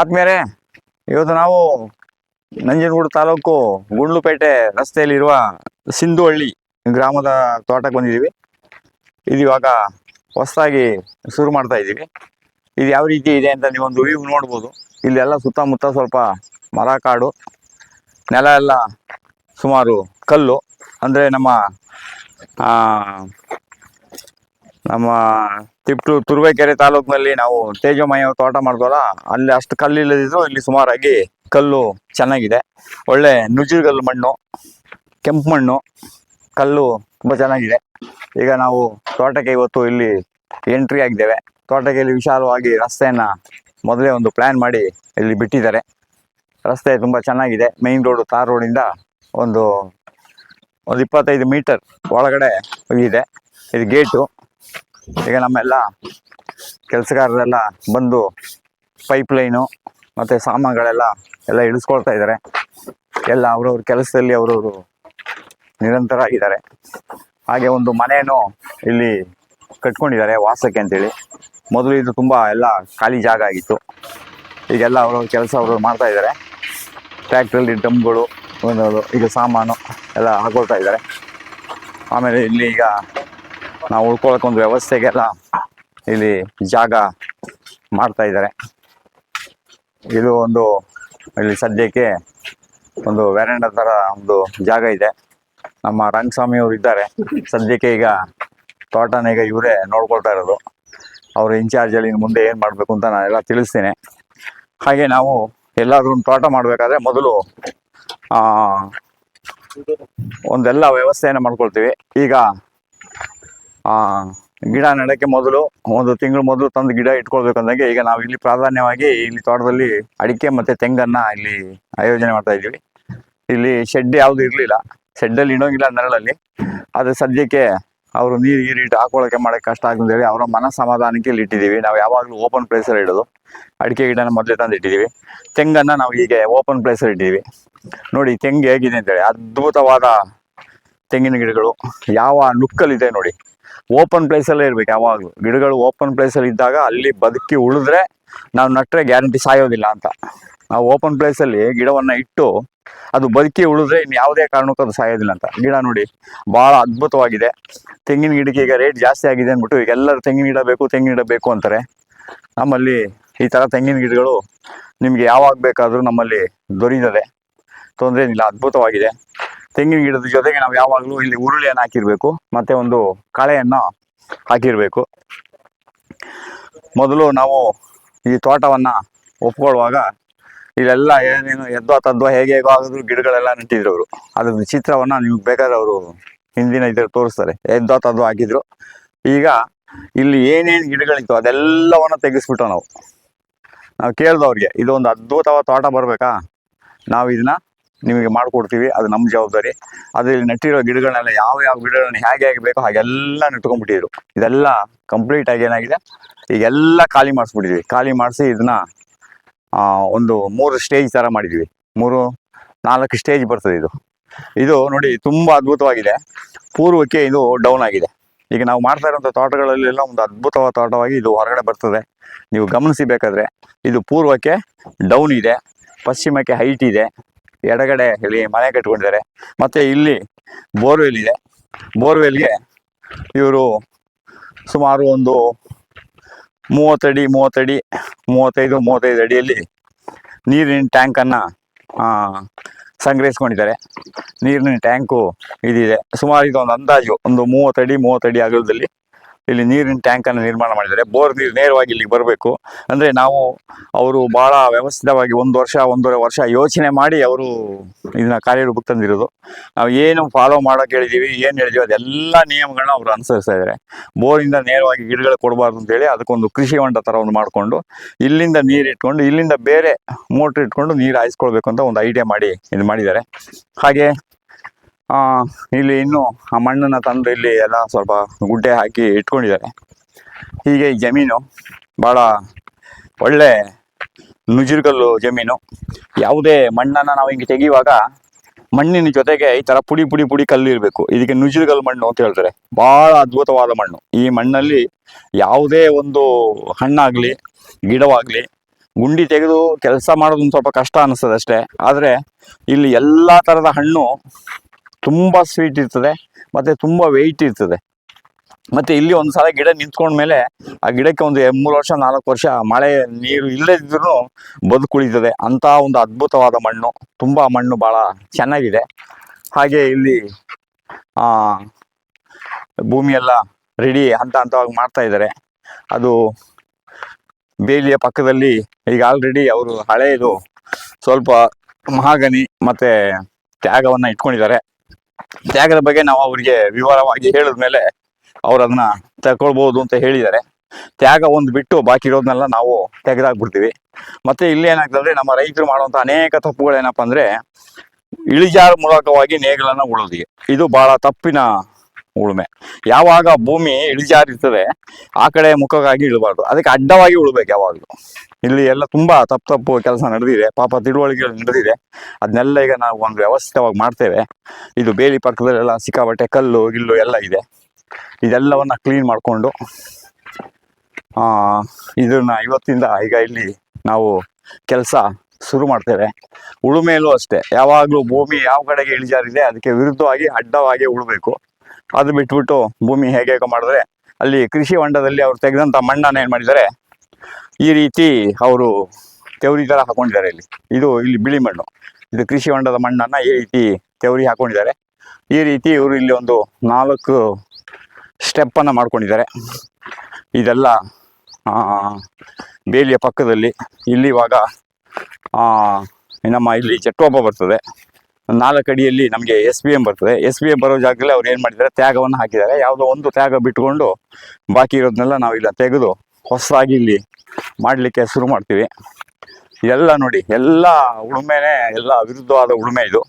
ಆದ್ಮೇಲೆ ಇವತ್ತು ನಾವು ನಂಜನಗೂಡು ತಾಲೂಕು ಗುಂಡ್ಲುಪೇಟೆ ರಸ್ತೆಯಲ್ಲಿರುವ ಸಿಂಧುಹಳ್ಳಿ ಗ್ರಾಮದ ತೋಟಕ್ಕೆ ಬಂದಿದ್ದೀವಿ. ಇದು ಇವಾಗ ಹೊಸದಾಗಿ ಶುರು ಮಾಡ್ತಾ ಇದ್ದೀವಿ. ಇದು ಯಾವ ರೀತಿ ಇದೆ ಅಂತ ನೀವೊಂದು ವ್ಯೂ ನೋಡ್ಬೋದು. ಇಲ್ಲೆಲ್ಲ ಸುತ್ತಮುತ್ತ ಸ್ವಲ್ಪ ಮರ ಕಾಡು, ನೆಲ ಎಲ್ಲ ಸುಮಾರು ಕಲ್ಲು. ಅಂದರೆ ನಮ್ಮ ನಮ್ಮ ತಿಪ್ಟು ತುರುವೇಕೆರೆ ತಾಲೂಕಿನಲ್ಲಿ ನಾವು ತೇಜಮಯ ತೋಟ ಮಾಡ್ದೋಲ್ಲ ಅಲ್ಲಿ ಅಷ್ಟು ಕಲ್ಲು ಇಲ್ಲದಿದ್ರು ಇಲ್ಲಿ ಸುಮಾರಾಗಿ ಕಲ್ಲು ಚೆನ್ನಾಗಿದೆ. ಒಳ್ಳೆ ನುಜ್ಜುಗಲ್ಲು ಮಣ್ಣು, ಕೆಂಪು ಮಣ್ಣು, ಕಲ್ಲು ತುಂಬ ಚೆನ್ನಾಗಿದೆ. ಈಗ ನಾವು ತೋಟಕ್ಕೆ ಇವತ್ತು ಇಲ್ಲಿ ಎಂಟ್ರಿ ಆಗಿದ್ದೇವೆ. ತೋಟಕ್ಕೆ ಇಲ್ಲಿ ವಿಶಾಲವಾಗಿ ರಸ್ತೆಯನ್ನು ಮೊದಲೇ ಒಂದು ಪ್ಲ್ಯಾನ್ ಮಾಡಿ ಇಲ್ಲಿ ಬಿಟ್ಟಿದ್ದಾರೆ. ರಸ್ತೆ ತುಂಬ ಚೆನ್ನಾಗಿದೆ. ಮೈನ್ ರೋಡು ತಾರ್ ರೋಡಿಂದ ಒಂದು ಒಂದು ಇಪ್ಪತ್ತೈದು ಮೀಟರ್ ಒಳಗಡೆ ಇದೆ. ಇದು ಗೇಟು ಈಗ ನಮ್ಮೆಲ್ಲ ಕೆಲಸಗಾರರೆಲ್ಲ ಬಂದು ಪೈಪ್ ಲೈನು ಮತ್ತು ಸಾಮಾನುಗಳೆಲ್ಲ ಎಲ್ಲ ಇಳಿಸ್ಕೊಳ್ತಾ ಇದ್ದಾರೆ ಎಲ್ಲ ಅವ್ರವ್ರ ಕೆಲಸದಲ್ಲಿ ಅವರವರು ನಿರಂತರ ಆಗಿದ್ದಾರೆ ಹಾಗೆ ಒಂದು ಮನೆಯನ್ನು ಇಲ್ಲಿ ಕಟ್ಕೊಂಡಿದ್ದಾರೆ ವಾಸಕ್ಕೆ ಅಂತೇಳಿ. ಮೊದಲು ಇದು ತುಂಬ ಎಲ್ಲ ಖಾಲಿ ಜಾಗ ಆಗಿತ್ತು. ಈಗೆಲ್ಲ ಅವ್ರವ್ರ ಕೆಲಸ ಅವರು ಮಾಡ್ತಾ ಇದ್ದಾರೆ ಟ್ರ್ಯಾಕ್ಟ್ರಲ್ಲಿ ಡಮ್ಗಳು ಒಂದು ಈಗ ಸಾಮಾನು ಎಲ್ಲ ಹಾಕೊಳ್ತಾ ಇದ್ದಾರೆ ಆಮೇಲೆ ಇಲ್ಲಿ ಈಗ ನಾವು ಉಳ್ಕೊಳಕ್ಕೆ ಒಂದು ವ್ಯವಸ್ಥೆಗೆಲ್ಲ ಇಲ್ಲಿ ಜಾಗ ಮಾಡ್ತಾ ಇದ್ದಾರೆ. ಇದು ಒಂದು ಇಲ್ಲಿ ಸದ್ಯಕ್ಕೆ ಒಂದು ವೆರಂಡ ಥರ ಒಂದು ಜಾಗ ಇದೆ. ನಮ್ಮ ರಂಗಸ್ವಾಮಿ ಅವರು ಇದ್ದಾರೆ. ಸದ್ಯಕ್ಕೆ ಈಗ ತೋಟನ ಈಗ ಇವರೇ ನೋಡ್ಕೊಳ್ತಾ ಇರೋದು. ಅವರು ಇನ್ಚಾರ್ಜಲ್ಲಿ ಮುಂದೆ ಏನು ಮಾಡಬೇಕು ಅಂತ ನಾನೆಲ್ಲ ತಿಳಿಸ್ತೀನಿ. ಹಾಗೆ ನಾವು ಎಲ್ಲಾದ್ರೂ ತೋಟ ಮಾಡಬೇಕಾದ್ರೆ ಮೊದಲು ಆ, ಒಂದೆಲ್ಲ ವ್ಯವಸ್ಥೆಯನ್ನು ಮಾಡ್ಕೊಳ್ತೀವಿ. ಈಗ ಆ, ಗಿಡ ನೆಡಕ್ಕೆ ಮೊದಲು ಒಂದು ತಿಂಗಳು ಮೊದಲು ತಂದು ಗಿಡ ಇಟ್ಕೊಳ್ಬೇಕಂದಂಗೆ ಈಗ ನಾವು ಇಲ್ಲಿ ಪ್ರಾಧಾನ್ಯವಾಗಿ ಇಲ್ಲಿ ತೋಟದಲ್ಲಿ ಅಡಿಕೆ ಮತ್ತೆ ತೆಂಗನ್ನ ಇಲ್ಲಿ ಆಯೋಜನೆ ಮಾಡ್ತಾ ಇದ್ದೀವಿ. ಇಲ್ಲಿ ಶೆಡ್ ಯಾವುದು ಇರಲಿಲ್ಲ. ಶೆಡ್ಡಲ್ಲಿ ಇಡೋಂಗಿಲ್ಲ ನೆರಳಲ್ಲಿ. ಅದು ಸದ್ಯಕ್ಕೆ ಅವರು ನೀರು ಗೀರು ಇಟ್ಟು ಹಾಕೊಳ್ಳೋಕೆ ಮಾಡೋಕ್ಕೆ ಕಷ್ಟ ಹೇಳಿ ಅವರ ಮನ ಸಮಾಧಾನಕ್ಕೆ ಇಲ್ಲಿ ಇಟ್ಟಿದ್ದೀವಿ. ನಾವು ಯಾವಾಗಲೂ ಓಪನ್ ಪ್ಲೇಸಲ್ಲಿ ಇಡೋದು. ಅಡಿಕೆ ಗಿಡನ ಮೊದಲೇ ತಂದು ಇಟ್ಟಿದ್ದೀವಿ ತೆಂಗನ್ನ ನಾವು ಈಗ ಓಪನ್ ಪ್ಲೇಸಲ್ಲಿ ಇಟ್ಟಿದ್ದೀವಿ. ನೋಡಿ ತೆಂಗು ಹೇಗಿದೆ ಅಂತೇಳಿ. ಅದ್ಭುತವಾದ ತೆಂಗಿನ ಗಿಡಗಳು. ಯಾವ ನುಕ್ಕಲ್ಲಿದೆ ನೋಡಿ. ಓಪನ್ ಪ್ಲೇಸಲ್ಲೇ ಇರ್ಬೇಕು. ಯಾವಾಗಲೂ ಗಿಡಗಳು ಓಪನ್ ಪ್ಲೇಸಲ್ಲಿ ಇದ್ದಾಗ ಅಲ್ಲಿ ಬದುಕಿ ಉಳಿದ್ರೆ ನಾವು ನಟ್ರೆ ಗ್ಯಾರಂಟಿ ಸಾಯೋದಿಲ್ಲ ಅಂತ. ನಾವು ಓಪನ್ ಪ್ಲೇಸಲ್ಲಿ ಗಿಡವನ್ನು ಇಟ್ಟು ಅದು ಬದುಕಿ ಉಳಿದ್ರೆ ಇನ್ನು ಯಾವುದೇ ಕಾರಣಕ್ಕೂ ಅದು ಸಾಯೋದಿಲ್ಲ ಅಂತ. ಗಿಡ ನೋಡಿ, ಭಾಳ ಅದ್ಭುತವಾಗಿದೆ. ತೆಂಗಿನ ಗಿಡಕ್ಕೆ ಈಗ ರೇಟ್ ಜಾಸ್ತಿ ಆಗಿದೆ ಅಂದ್ಬಿಟ್ಟು ಈಗ ಎಲ್ಲರೂ ತೆಂಗಿನ ಗಿಡ ಬೇಕು, ತೆಂಗಿನ ಗಿಡ ಬೇಕು ಅಂತಾರೆ. ನಮ್ಮಲ್ಲಿ ಈ ಥರ ತೆಂಗಿನ ಗಿಡಗಳು ನಿಮಗೆ ಯಾವಾಗ ಬೇಕಾದರೂ ನಮ್ಮಲ್ಲಿ ದೊರೀತದೆ ತೊಂದರೆ ಏನಿಲ್ಲ, ಅದ್ಭುತವಾಗಿದೆ. ತೆಂಗಿನ ಗಿಡದ ಜೊತೆಗೆ ನಾವು ಯಾವಾಗಲೂ ಇಲ್ಲಿ ಉರುಳಿಯನ್ನು ಹಾಕಿರಬೇಕು, ಮತ್ತೆ ಒಂದು ಕಳೆಯನ್ನು ಹಾಕಿರಬೇಕು. ಮೊದಲು ನಾವು ಈ ತೋಟವನ್ನು ಒಪ್ಕೊಳ್ಳುವಾಗ ಇಲ್ಲೆಲ್ಲ ಏನೇನು ಎದ್ದು ತದ್ದೋ ಹೇಗೆ ಹೇಗೋ ಆಗಿದ್ರು ಗಿಡಗಳೆಲ್ಲ ನೆಟ್ಟಿದ್ರು ಅವರು. ಅದ್ರ ಚಿತ್ರವನ್ನ ನೀವು ಬೇಕಾದ್ರೆ ಅವರು ಹಿಂದಿನ ಇದ್ರಲ್ಲಿ ತೋರಿಸ್ತಾರೆ. ಎದ್ದು ತದ್ದು ಹಾಕಿದ್ರು. ಈಗ ಇಲ್ಲಿ ಏನೇನು ಗಿಡಗಳಿತ್ತು ಅದೆಲ್ಲವನ್ನು ತೆಗೆಸ್ಬಿಟ್ಟು ನಾವು. ನಾವು ಕೇಳ್ದವ್ರಿಗೆ, ಇದೊಂದು ಅದ್ಭುತವಾದ ತೋಟ ಬರಬೇಕಾ? ನಾವು ಇದನ್ನ ನಿಮಗೆ ಮಾಡಿಕೊಡ್ತೀವಿ, ಅದು ನಮ್ಮ ಜವಾಬ್ದಾರಿ. ಅದು ಇಲ್ಲಿ ನೆಟ್ಟಿರೋ ಗಿಡಗಳನ್ನೆಲ್ಲ ಯಾವ ಯಾವ ಗಿಡಗಳನ್ನ ಹೇಗೆ ಹೇಗೆ ಬೇಕೋ ಹಾಗೆಲ್ಲ ನೆಟ್ಕೊಂಡ್ಬಿಟ್ಟಿದ್ರು ಇದೆಲ್ಲ ಕಂಪ್ಲೀಟ್ ಆಗಿ ಏನಾಗಿದೆ? ಈಗೆಲ್ಲ ಖಾಲಿ ಮಾಡಿಸ್ಬಿಟ್ಟಿದ್ವಿ. ಖಾಲಿ ಮಾಡಿಸಿ ಇದನ್ನ ಒಂದು ಮೂರು ಸ್ಟೇಜ್ ಥರ ಮಾಡಿದ್ವಿ. ಮೂರು, ನಾಲ್ಕು ಸ್ಟೇಜ್ ಬರ್ತದೆ ಇದು. ಇದು ನೋಡಿ ತುಂಬ ಅದ್ಭುತವಾಗಿದೆ. ಪೂರ್ವಕ್ಕೆ ಇದು ಡೌನ್ ಆಗಿದೆ. ಈಗ ನಾವು ಮಾಡ್ತಾ ಇರೋಂಥ ತೋಟಗಳಲ್ಲೆಲ್ಲ ಒಂದು ಅದ್ಭುತವಾದ ತೋಟವಾಗಿ ಇದು ಹೊರಗಡೆ ಬರ್ತದೆ. ನೀವು ಗಮನಿಸಿ ಬೇಕಾದ್ರೆ ಇದು ಪೂರ್ವಕ್ಕೆ ಡೌನ್ ಇದೆ, ಪಶ್ಚಿಮಕ್ಕೆ ಹೈಟ್ ಇದೆ. ಎಡಗಡೆ ಇಲ್ಲಿ ಮನೆ ಕಟ್ಕೊಂಡಿದ್ದಾರೆ. ಮತ್ತೆ ಇಲ್ಲಿ ಬೋರ್ವೆಲ್ ಇದೆ. ಬೋರ್ವೆಲ್ಗೆ ಇವರು ಸುಮಾರು ಒಂದು ಮೂವತ್ತಡಿ ಮೂವತ್ತಡಿ ಮೂವತ್ತೈದು ಮೂವತ್ತೈದು ಅಡಿಯಲ್ಲಿ ನೀರಿನ ಟ್ಯಾಂಕನ್ನು ಸಂಗ್ರಹಿಸ್ಕೊಂಡಿದ್ದಾರೆ. ನೀರಿನ ಟ್ಯಾಂಕು ಇದಿದೆ. ಸುಮಾರು ಇದು ಒಂದು ಅಂದಾಜು ಒಂದು ಮೂವತ್ತಡಿ ಮೂವತ್ತಡಿ ಅಗಲದಲ್ಲಿ ಇಲ್ಲಿ ನೀರಿನ ಟ್ಯಾಂಕನ್ನು ನಿರ್ಮಾಣ ಮಾಡಿದ್ದಾರೆ. ಬೋರ್ ನೀರು ನೇರವಾಗಿ ಇಲ್ಲಿಗೆ ಬರಬೇಕು. ಅಂದರೆ ನಾವು ಅವರು ಭಾಳ ವ್ಯವಸ್ಥಿತವಾಗಿ ಒಂದು ವರ್ಷ, ಒಂದೂವರೆ ವರ್ಷ ಯೋಚನೆ ಮಾಡಿ ಅವರು ಇದನ್ನ ಕಾರ್ಯರೂಪಕ್ಕೆ ತಂದಿರೋದು. ನಾವು ಏನು ಫಾಲೋ ಮಾಡೋಕೆ ಹೇಳಿದ್ದೀವಿ ಏನು ಹೇಳಿದೀವಿ, ಅದೆಲ್ಲ ನಿಯಮಗಳನ್ನ ಅವರು ಅನುಸರಿಸ್ತಾ ಇದ್ದಾರೆ. ಬೋರಿಂದ ನೇರವಾಗಿ ಗಿಡಗಳು ಕೊಡಬಾರ್ದು ಅಂತೇಳಿ ಅದಕ್ಕೊಂದು ಕೃಷಿ ಹೊಂಡ ಥರ ಒಂದು ಮಾಡಿಕೊಂಡು, ಇಲ್ಲಿಂದ ನೀರು ಇಟ್ಕೊಂಡು, ಇಲ್ಲಿಂದ ಬೇರೆ ಮೋಟ್ರ್ ಇಟ್ಕೊಂಡು ನೀರು ಹಾಯಿಸ್ಕೊಳ್ಬೇಕು ಅಂತ ಒಂದು ಐಡಿಯಾ ಮಾಡಿ ಇದು ಮಾಡಿದ್ದಾರೆ. ಹಾಗೆ ಇಲ್ಲಿ ಇನ್ನು ಆ ಮಣ್ಣನ್ನು ತಂದು ಇಲ್ಲಿ ಎಲ್ಲ ಸ್ವಲ್ಪ ಗುಡ್ಡೆ ಹಾಕಿ ಇಟ್ಕೊಂಡಿದ್ದಾರೆ. ಹೀಗೆ ಜಮೀನು ಭಾಳ ಒಳ್ಳೆ ನುಜಿರುಗಲ್ಲು ಜಮೀನು. ಯಾವುದೇ ಮಣ್ಣನ್ನು ನಾವು ಹಿಂಗೆ ತೆಗೆಯುವಾಗ ಮಣ್ಣಿನ ಜೊತೆಗೆ ಈ ತರ ಪುಡಿ ಪುಡಿ ಪುಡಿ ಕಲ್ಲು ಇರಬೇಕು. ಇದಕ್ಕೆ ನುಜಿರುಗಲ್ ಮಣ್ಣು ಅಂತ ಹೇಳ್ತಾರೆ. ಬಹಳ ಅದ್ಭುತವಾದ ಮಣ್ಣು. ಈ ಮಣ್ಣಲ್ಲಿ ಯಾವುದೇ ಒಂದು ಹಣ್ಣಾಗ್ಲಿ, ಗಿಡವಾಗಲಿ ಗುಂಡಿ ತೆಗೆದು ಕೆಲಸ ಮಾಡೋದೊಂದು ಸ್ವಲ್ಪ ಕಷ್ಟ ಅನಿಸ್ತದೆ ಅಷ್ಟೇ ಆದರೆ ಇಲ್ಲಿ ಎಲ್ಲ ಥರದ ಹಣ್ಣು ತುಂಬ ಸ್ವೀಟ್ ಇರ್ತದೆ ಮತ್ತು ತುಂಬ ವೆಯ್ಟ್ ಇರ್ತದೆ. ಮತ್ತು ಇಲ್ಲಿ ಒಂದು ಸಲ ಗಿಡ ನಿಂತ್ಕೊಂಡ್ಮೇಲೆ ಆ ಗಿಡಕ್ಕೆ ಒಂದು ಮೂರು ವರ್ಷ ನಾಲ್ಕು ವರ್ಷ ಮಳೆ ನೀರು ಇಲ್ಲದಿದ್ರೂ ಬದುಕುಳಿತದೆ ಅಂಥ ಒಂದು ಅದ್ಭುತವಾದ ಮಣ್ಣು. ತುಂಬ ಮಣ್ಣು ಭಾಳ ಚೆನ್ನಾಗಿದೆ. ಹಾಗೆ ಇಲ್ಲಿ ಆ, ಭೂಮಿ ಎಲ್ಲ ರೆಡಿ ಹಂತ ಹಂತವಾಗಿ ಮಾಡ್ತಾ ಇದ್ದಾರೆ. ಅದು ಬೇಲಿಯ ಪಕ್ಕದಲ್ಲಿ ಈಗ ಆಲ್ರೆಡಿ ಅವರು ಹಳೆಯದು ಸ್ವಲ್ಪ ಮಹಾಗನಿ ಮತ್ತೆ ತ್ಯಾಗವನ್ನ ಇಟ್ಕೊಂಡಿದ್ದಾರೆ. ತ್ಯಾಗದ ಬಗ್ಗೆ ನಾವು ಅವರಿಗೆ ವಿವರವಾಗಿ ಹೇಳಿದ್ಮೇಲೆ ಅವ್ರು ಅದನ್ನ ತಗೊಳ್ಬಹುದು ಅಂತ ಹೇಳಿದ್ದಾರೆ. ತ್ಯಾಗ ಒಂದು ಬಿಟ್ಟು ಬಾಕಿ ಇರೋದನ್ನೆಲ್ಲ ನಾವು ತೆಗೆದಾಕ್ಬಿಡ್ತೀವಿ. ಮತ್ತೆ ಇಲ್ಲಿ ಏನಾಗ್ತದೆ ನಮ್ಮ ರೈತರು ಮಾಡುವಂತ ಅನೇಕ ತಪ್ಪುಗಳೇನಪ್ಪ ಅಂದ್ರೆ ಇಳಿಜಾರು ಮೂಲಕವಾಗಿ ನೇಗಿಲನ್ನ ಉಳೋದಿಗೆ ಇದು ಬಹಳ ತಪ್ಪಿನ ಉಳುಮೆ. ಯಾವಾಗ ಭೂಮಿ ಇಳಿಜಾರಿರ್ತದೆ, ಆ ಕಡೆ ಮುಖಕ್ಕಾಗಿ ಇಳಬಾರ್ದು. ಅದಕ್ಕೆ ಅಡ್ಡವಾಗಿ ಉಳ್ಬೇಕು ಯಾವಾಗಲೂ. ಇಲ್ಲಿ ಎಲ್ಲ ತುಂಬಾ ತಪ್ಪು ತಪ್ಪು ಕೆಲಸ ನಡೆದಿದೆ, ಪಾಪ ತಿಳುವಳಿಕೆಗಳು ನಡೆದಿದೆ. ಅದನ್ನೆಲ್ಲ ಈಗ ನಾವು ಒಂದು ವ್ಯವಸ್ಥಿತವಾಗಿ ಮಾಡ್ತೇವೆ. ಇದು ಬೇಲಿ ಪಕ್ಕದಲ್ಲೆಲ್ಲ ಸಿಕ್ಕಾಬಟ್ಟೆ ಕಲ್ಲು, ಗಿಲ್ಲು ಎಲ್ಲ ಇದೆ. ಇದೆಲ್ಲವನ್ನ ಕ್ಲೀನ್ ಮಾಡಿಕೊಂಡು ಇದನ್ನ ಇವತ್ತಿಂದ ಈಗ ಇಲ್ಲಿ ನಾವು ಕೆಲಸ ಶುರು ಮಾಡ್ತೇವೆ. ಉಳುಮೆಯಲ್ಲೂ ಅಷ್ಟೇ. ಯಾವಾಗಲೂ ಭೂಮಿ ಯಾವ ಕಡೆಗೆ ಇಳಿಜಾರಿದೆ, ಅದಕ್ಕೆ ವಿರುದ್ಧವಾಗಿ ಅಡ್ಡವಾಗಿ ಉಳಬೇಕು. ಅದು ಬಿಟ್ಬಿಟ್ಟು ಭೂಮಿ ಹೇಗೆ ಹೇಗೆ ಮಾಡಿದ್ರೆ ಅಲ್ಲಿ ಕೃಷಿ ಹೊಂಡದಲ್ಲಿ ಅವ್ರು ತೆಗೆದಂಥ ಮಣ್ಣನ್ನು ಏನು ಮಾಡಿದ್ದಾರೆ? ಈ ರೀತಿ ಅವರು ತೆವರಿ ಥರ ಹಾಕೊಂಡಿದ್ದಾರೆ ಇಲ್ಲಿ. ಇದು ಇಲ್ಲಿ ಬಿಳಿ ಮಣ್ಣು. ಇದು ಕೃಷಿ ಹೊಂಡದ ಮಣ್ಣನ್ನು ಈ ರೀತಿ ತೆವರಿ ಹಾಕೊಂಡಿದ್ದಾರೆ. ಈ ರೀತಿ ಇವರು ಇಲ್ಲಿ ಒಂದು ನಾಲ್ಕು ಸ್ಟೆಪ್ಪನ್ನು ಮಾಡ್ಕೊಂಡಿದ್ದಾರೆ. ಇದೆಲ್ಲ ಆ, ಬೇಲಿಯ ಪಕ್ಕದಲ್ಲಿ ಇಲ್ಲಿ ಇವಾಗ ನಮ್ಮ ಇಲ್ಲಿ ಚಟ್ಟೋಪ ಬರ್ತದೆ. ನಾಲ್ಕು ಅಡಿಯಲ್ಲಿ ನಮಗೆ ಎಸ್ ಬಿ ಎಂ ಬರ್ತದೆ. ಎಸ್ ಬಿ ಎಂ ಬರೋ ಜಾಗದಲ್ಲಿ ಅವ್ರು ಏನು ಮಾಡಿದ್ದಾರೆ? ತ್ಯಾಗವನ್ನು ಹಾಕಿದ್ದಾರೆ. ಯಾವುದೋ ಒಂದು ತ್ಯಾಗ ಬಿಟ್ಕೊಂಡು ಬಾಕಿ ಇರೋದನ್ನೆಲ್ಲ ನಾವು ಇಲ್ಲ, ತೆಗೆದು ಹೊಸದಾಗಿ ಇಲ್ಲಿ ಮಾಡಲಿಕ್ಕೆ ಶುರು ಮಾಡ್ತೀವಿ. ಎಲ್ಲ ನೋಡಿ, ಎಲ್ಲ ಉಳುಮೆನೇ, ಎಲ್ಲ ವಿರುದ್ಧವಾದ ಉಳುಮೆ ಇದು.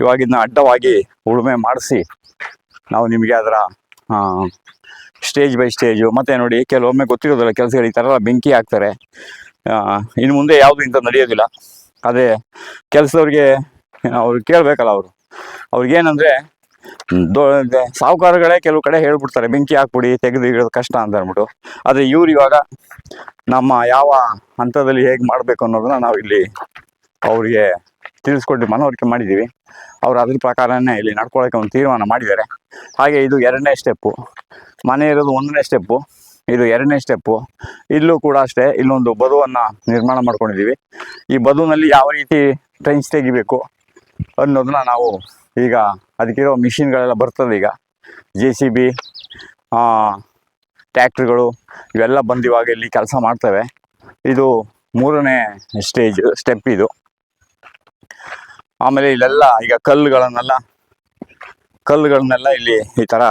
ಇವಾಗ ಅಡ್ಡವಾಗಿ ಉಳುಮೆ ಮಾಡಿಸಿ ನಾವು ನಿಮಗೆ ಅದರ ಸ್ಟೇಜ್ ಬೈ ಸ್ಟೇಜು ಮತ್ತೆ ನೋಡಿ, ಕೆಲವೊಮ್ಮೆ ಗೊತ್ತಿರೋದಿಲ್ಲ, ಕೆಲಸಗಳು ಈ ಥರ ಬೆಂಕಿ ಹಾಕ್ತಾರೆ. ಇನ್ನು ಮುಂದೆ ಯಾವುದು ಇಂಥ ನಡೆಯೋದಿಲ್ಲ. ಅದೇ, ಕೆಲಸದವ್ರಿಗೆ ಅವ್ರು ಕೇಳಬೇಕಲ್ಲ ಅವರು. ಅವ್ರಿಗೇನಂದ್ರೆ ದೊ ಸಾಹುಕಾರಗಳೇ ಕೆಲವು ಕಡೆ ಹೇಳ್ಬಿಡ್ತಾರೆ, ಬೆಂಕಿ ಹಾಕ್ಬಿಡಿ, ತೆಗೆದು ಇಡೋದು ಕಷ್ಟ ಅಂತ ಅಂದ್ಬಿಟ್ಟು. ಆದರೆ ಇವ್ರು ಇವಾಗ ನಮ್ಮ ಯಾವ ಹಂತದಲ್ಲಿ ಹೇಗೆ ಮಾಡಬೇಕು ಅನ್ನೋದನ್ನ ನಾವು ಇಲ್ಲಿ ಅವರಿಗೆ ತಿಳಿಸ್ಕೊಟ್ಟು ಮನವರಿಕೆ ಮಾಡಿದ್ದೀವಿ ಅವ್ರು ಅದ್ರ ಪ್ರಕಾರನೇ ಇಲ್ಲಿ ನಡ್ಕೊಳ್ಳೋಕೆ ಒಂದು ತೀರ್ಮಾನ ಮಾಡಿದ್ದಾರೆ. ಹಾಗೆ ಇದು ಎರಡನೇ ಸ್ಟೆಪ್ಪು ಮನೆ ಇರೋದು ಒಂದನೇ ಸ್ಟೆಪ್ಪು ಇದು ಎರಡನೇ ಸ್ಟೆಪ್ಪು ಇಲ್ಲೂ ಕೂಡ ಅಷ್ಟೇ, ಇಲ್ಲೊಂದು ಬದುವನ್ನು ನಿರ್ಮಾಣ ಮಾಡ್ಕೊಂಡಿದ್ದೀವಿ ಈ ಬದುವಿನಲ್ಲಿ ಯಾವ ರೀತಿ ಟ್ರೆಂಚ್ ತೆಗಿಬೇಕು ಅನ್ನೋದನ್ನ ನಾವು ಈಗ ಅದಕ್ಕಿರೋ ಮಿಷಿನ್ಗಳೆಲ್ಲ ಬರ್ತದೆ ಈಗ. ಜೆ ಸಿ ಬಿ ಟ್ಯಾಕ್ಟ್ರಿಗಳು ಇವೆಲ್ಲ ಬಂದಿವಾಗ ಇಲ್ಲಿ ಕೆಲಸ ಮಾಡ್ತವೆ. ಇದು ಮೂರನೇ ಸ್ಟೇಜ್, ಸ್ಟೆಪ್ ಇದು. ಆಮೇಲೆ ಇಲ್ಲೆಲ್ಲ ಈಗ ಕಲ್ಲುಗಳನ್ನೆಲ್ಲ ಕಲ್ಲುಗಳನ್ನೆಲ್ಲ ಇಲ್ಲಿ ಈ ಥರ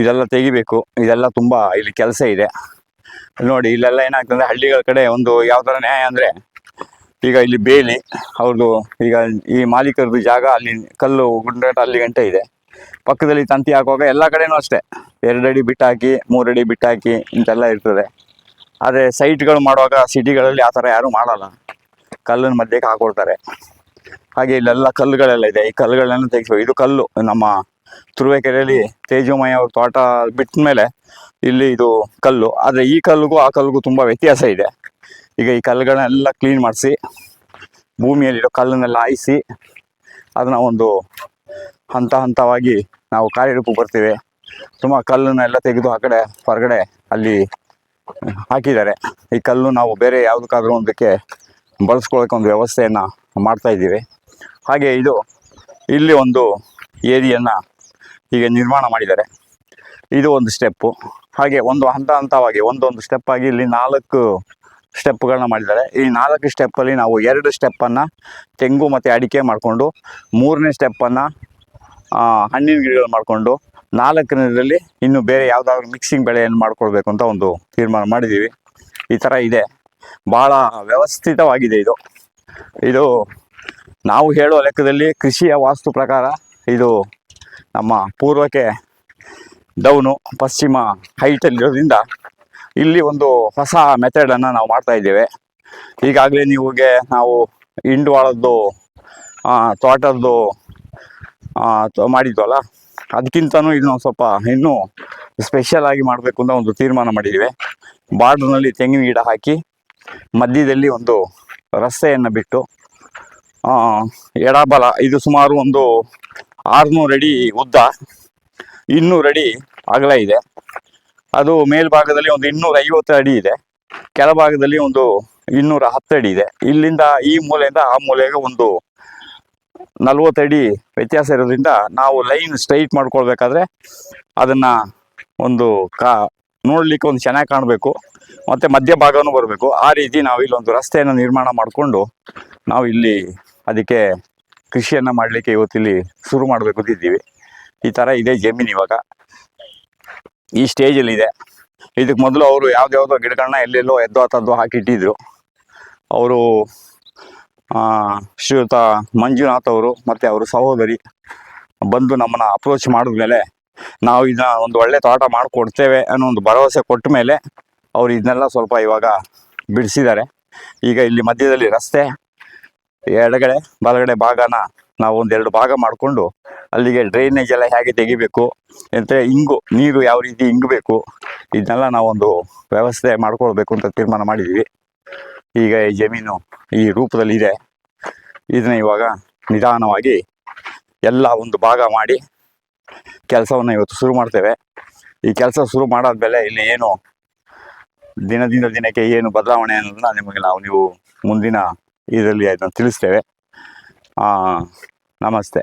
ಇದೆಲ್ಲ ತೆಗಿಬೇಕು. ಇದೆಲ್ಲ ತುಂಬ ಇಲ್ಲಿ ಕೆಲಸ ಇದೆ. ನೋಡಿ ಇಲ್ಲೆಲ್ಲ ಏನಾಗ್ತದೆ, ಹಳ್ಳಿಗಳ ಕಡೆ ಒಂದು ಯಾವ ಥರ ನ್ಯಾಯ ಅಂದರೆ ಈಗ ಇಲ್ಲಿ ಬೇಲಿ ಅವ್ರದ್ದು ಈಗ ಈ ಮಾಲೀಕರದ್ದು ಜಾಗ ಅಲ್ಲಿ ಕಲ್ಲು ಗುಂಡಾಟ ಅಲ್ಲಿ ಗಂಟೆ ಇದೆ. ಪಕ್ಕದಲ್ಲಿ ತಂತಿ ಹಾಕುವಾಗ ಎಲ್ಲ ಕಡೆನೂ ಅಷ್ಟೇ. ಎರಡಡಿ ಬಿಟ್ಟಾಕಿ ಮೂರಡಿ ಬಿಟ್ಟಾಕಿ ಇಂತೆಲ್ಲ ಇರ್ತದೆ. ಆದರೆ ಸೈಟ್ಗಳು ಮಾಡುವಾಗ ಸಿಟಿಗಳಲ್ಲಿ ಆ ಥರ ಯಾರೂ ಮಾಡಲ್ಲ. ಕಲ್ಲನ್ನು ಮಧ್ಯಕ್ಕೆ ಹಾಕೊಳ್ತಾರೆ ಹಾಗೆ ಇಲ್ಲೆಲ್ಲ ಕಲ್ಲುಗಳೆಲ್ಲ ಇದೆ. ಈ ಕಲ್ಲುಗಳನ್ನ ತೆಗಿಸ್ಬೇಕು. ಇದು ಕಲ್ಲು. ನಮ್ಮ ತುರುವೇಕೆರೆಯಲ್ಲಿ ತೇಜೋಮಯ ಅವ್ರ ತೋಟ ಬಿಟ್ಟ ಮೇಲೆ ಇಲ್ಲಿ ಇದು ಕಲ್ಲು. ಆದರೆ ಈ ಕಲ್ಲಿಗೂ ಆ ಕಲ್ಲಿಗೂ ತುಂಬ ವ್ಯತ್ಯಾಸ ಇದೆ. ಈಗ ಈ ಕಲ್ಲುಗಳನ್ನೆಲ್ಲ ಕ್ಲೀನ್ ಮಾಡಿಸಿ ಭೂಮಿಯಲ್ಲಿರೋ ಕಲ್ಲನ್ನೆಲ್ಲ ಆಯಿಸಿ ಅದನ್ನ ಒಂದು ಹಂತ ಹಂತವಾಗಿ ನಾವು ಕಾರ್ಯರೂಪಕ್ಕೆ ಬರ್ತೀವಿ. ತುಂಬ ಕಲ್ಲನ್ನೆಲ್ಲ ತೆಗೆದು ಆ ಕಡೆ ಹೊರಗಡೆ ಅಲ್ಲಿ ಹಾಕಿದ್ದಾರೆ. ಈ ಕಲ್ಲು ನಾವು ಬೇರೆ ಯಾವುದಕ್ಕಾದ್ರೂ ಒಂದಕ್ಕೆ ಬಳಸ್ಕೊಳ್ಳೋಕೆ ಒಂದು ವ್ಯವಸ್ಥೆಯನ್ನು ಮಾಡ್ತಾ ಇದ್ದೀವಿ. ಹಾಗೆ ಇದು ಇಲ್ಲಿ ಒಂದು ಏರಿಯನ್ನು ಈಗ ನಿರ್ಮಾಣ ಮಾಡಿದ್ದಾರೆ. ಇದು ಒಂದು ಸ್ಟೆಪ್ಪು ಹಾಗೆ ಒಂದು ಹಂತ ಹಂತವಾಗಿ, ಒಂದೊಂದು ಸ್ಟೆಪ್ ಆಗಿ ಇಲ್ಲಿ ನಾಲ್ಕು ಸ್ಟೆಪ್ಗಳನ್ನ ಮಾಡಿದ್ದಾರೆ. ಈ ನಾಲ್ಕು ಸ್ಟೆಪ್ಪಲ್ಲಿ ನಾವು ಎರಡು ಸ್ಟೆಪ್ಪನ್ನು ತೆಂಗು ಮತ್ತು ಅಡಿಕೆ ಮಾಡಿಕೊಂಡು, ಮೂರನೇ ಸ್ಟೆಪ್ಪನ್ನು ಹಣ್ಣಿನ ಗಿಡಗಳು ಮಾಡಿಕೊಂಡು, ನಾಲ್ಕನೇದರಲ್ಲಿ ಇನ್ನು ಬೇರೆ ಯಾವುದಾದ್ರು ಮಿಕ್ಸಿಂಗ್ ಬೆಳೆಯನ್ನು ಮಾಡ್ಕೊಳ್ಬೇಕು ಅಂತ ಒಂದು ತೀರ್ಮಾನ ಮಾಡಿದ್ದೀವಿ. ಈ ಥರ ಇದೆ. ಭಾಳ ವ್ಯವಸ್ಥಿತವಾಗಿದೆ ಇದು. ಇದು ನಾವು ಹೇಳುವ ಲೆಕ್ಕದಲ್ಲಿ ಕೃಷಿಯ ವಾಸ್ತು ಪ್ರಕಾರ ಇದು ನಮ್ಮ ಪೂರ್ವಕ್ಕೆ ಡೌನು, ಪಶ್ಚಿಮ ಹೈಟಲ್ಲಿರೋದ್ರಿಂದ ಇಲ್ಲಿ ಒಂದು ಹೊಸ ಮೆಥಡನ್ನು ನಾವು ಮಾಡ್ತಾ ಇದ್ದೇವೆ. ಈಗಾಗಲೇ ನೀವುಗೆ ನಾವು ಇಂಡುವಾಳದ್ದು ಆ, ತೋಟದ್ದು ಮಾಡಿದ್ವಲ್ಲ? ಅದಕ್ಕಿಂತನೂ ಇದನ್ನ ಸ್ವಲ್ಪ ಇನ್ನೂ ಸ್ಪೆಷಲ್ ಆಗಿ ಮಾಡಬೇಕು ಅಂತ ಒಂದು ತೀರ್ಮಾನ ಮಾಡಿದ್ದೀವಿ. ಬಾರ್ಡ್ರ್ನಲ್ಲಿ ತೆಂಗಿನ ಗಿಡ ಹಾಕಿ ಮಧ್ಯದಲ್ಲಿ ಒಂದು ರಸ್ತೆಯನ್ನು ಬಿಟ್ಟು ಎಡಬಲ ಇದು ಸುಮಾರು ಒಂದು ಆರುನೂರು ಅಡಿ ಉದ್ದ ಇನ್ನೂರು ಅಡಿ ಅಗಲ ಇದೆ. ಅದು ಮೇಲ್ಭಾಗದಲ್ಲಿ ಒಂದು ಇನ್ನೂರ ಐವತ್ತು ಅಡಿ ಇದೆ. ಕೆಳಭಾಗದಲ್ಲಿ ಒಂದು ಇನ್ನೂರ ಅಡಿ ಇದೆ. ಇಲ್ಲಿಂದ ಈ ಮೂಲೆಯಿಂದ ಆ ಮೂಲೆಗೆ ಒಂದು ನಲ್ವತ್ತಡಿ ವ್ಯತ್ಯಾಸ ಇರೋದ್ರಿಂದ ನಾವು ಲೈನ್ ಸ್ಟ್ರೈಟ್ ಮಾಡ್ಕೊಳ್ಬೇಕಾದ್ರೆ ಅದನ್ನ ಒಂದು ಕಾ ನೋಡ್ಲಿಕ್ಕೆ ಒಂದು ಚೆನ್ನಾಗಿ ಕಾಣಬೇಕು. ಮತ್ತೆ ಮಧ್ಯಭಾಗನೂ ಬರಬೇಕು. ಆ ರೀತಿ ನಾವು ಇಲ್ಲೊಂದು ರಸ್ತೆಯನ್ನು ನಿರ್ಮಾಣ ಮಾಡಿಕೊಂಡು ನಾವು ಇಲ್ಲಿ ಅದಕ್ಕೆ ಕೃಷಿಯನ್ನ ಮಾಡಲಿಕ್ಕೆ ಇವತ್ತಿಲ್ಲಿ ಶುರು ಮಾಡಬೇಕು ಅಂತಿದ್ದೀವಿ. ಈ ಥರ ಇದೆ ಜಮೀನು ಇವಾಗ. ಈ ಸ್ಟೇಜಲ್ಲಿ ಇದೆ. ಇದಕ್ಕೆ ಮೊದಲು ಅವರು ಯಾವ್ದ್ಯಾವ್ದೋ ಗಿಡಗಳನ್ನ ಎಲ್ಲೆಲ್ಲೋ ಎದ್ದೋ ತದ್ದೋ ಹಾಕಿಟ್ಟಿದ್ರು. ಅವರು ಶ್ರೀಯುತ ಮಂಜುನಾಥ್ ಅವರು ಮತ್ತೆ ಅವರು ಸಹೋದರಿ ಬಂದು ನಮ್ಮನ್ನ ಅಪ್ರೋಚ್ ಮಾಡಿದ್ಮೇಲೆ ನಾವು ಇದನ್ನ ಒಂದು ಒಳ್ಳೆ ತೋಟ ಮಾಡಿಕೊಡ್ತೇವೆ ಅನ್ನೋ ಒಂದು ಭರವಸೆ ಕೊಟ್ಟ ಮೇಲೆ ಅವ್ರು ಇದನ್ನೆಲ್ಲ ಸ್ವಲ್ಪ ಇವಾಗ ಬಿಡಿಸಿದ್ದಾರೆ. ಈಗ ಇಲ್ಲಿ ಮಧ್ಯದಲ್ಲಿ ರಸ್ತೆ, ಎಡಗಡೆ, ಬಲಗಡೆ ಭಾಗನ ನಾವು ಒಂದೆರಡು ಭಾಗ ಮಾಡಿಕೊಂಡು ಅಲ್ಲಿಗೆ ಡ್ರೈನೇಜ್ ಎಲ್ಲ ಹೇಗೆ ತೆಗಿಬೇಕು ಎಂತ ಇಂಗು, ನೀರು ಯಾವ ರೀತಿ ಇಂಗಬೇಕು, ಇದನ್ನೆಲ್ಲ ನಾವೊಂದು ವ್ಯವಸ್ಥೆ ಮಾಡ್ಕೊಳ್ಬೇಕು ಅಂತ ತೀರ್ಮಾನ ಮಾಡಿದ್ದೀವಿ ಈಗ ಈ ಜಮೀನು ಈ ರೂಪದಲ್ಲಿ ಇದೆ. ಇದನ್ನ ಇವಾಗ ನಿಧಾನವಾಗಿ ಎಲ್ಲ ಒಂದು ಭಾಗ ಮಾಡಿ ಕೆಲಸವನ್ನು ಇವತ್ತು ಶುರು ಮಾಡ್ತೇವೆ. ಈ ಕೆಲಸ ಶುರು ಮಾಡಾದ್ಮೇಲೆ ಇಲ್ಲಿ ಏನು ದಿನದಿಂದ ದಿನಕ್ಕೆ ಏನು ಬದಲಾವಣೆ ಅನ್ನೋದನ್ನ ನಿಮಗೆ ನಾವು ನೀವು ಮುಂದಿನ ಇದರಲ್ಲಿ ಅದನ್ನು ತಿಳಿಸ್ತೇವೆ. ಆ, ನಮಸ್ತೆ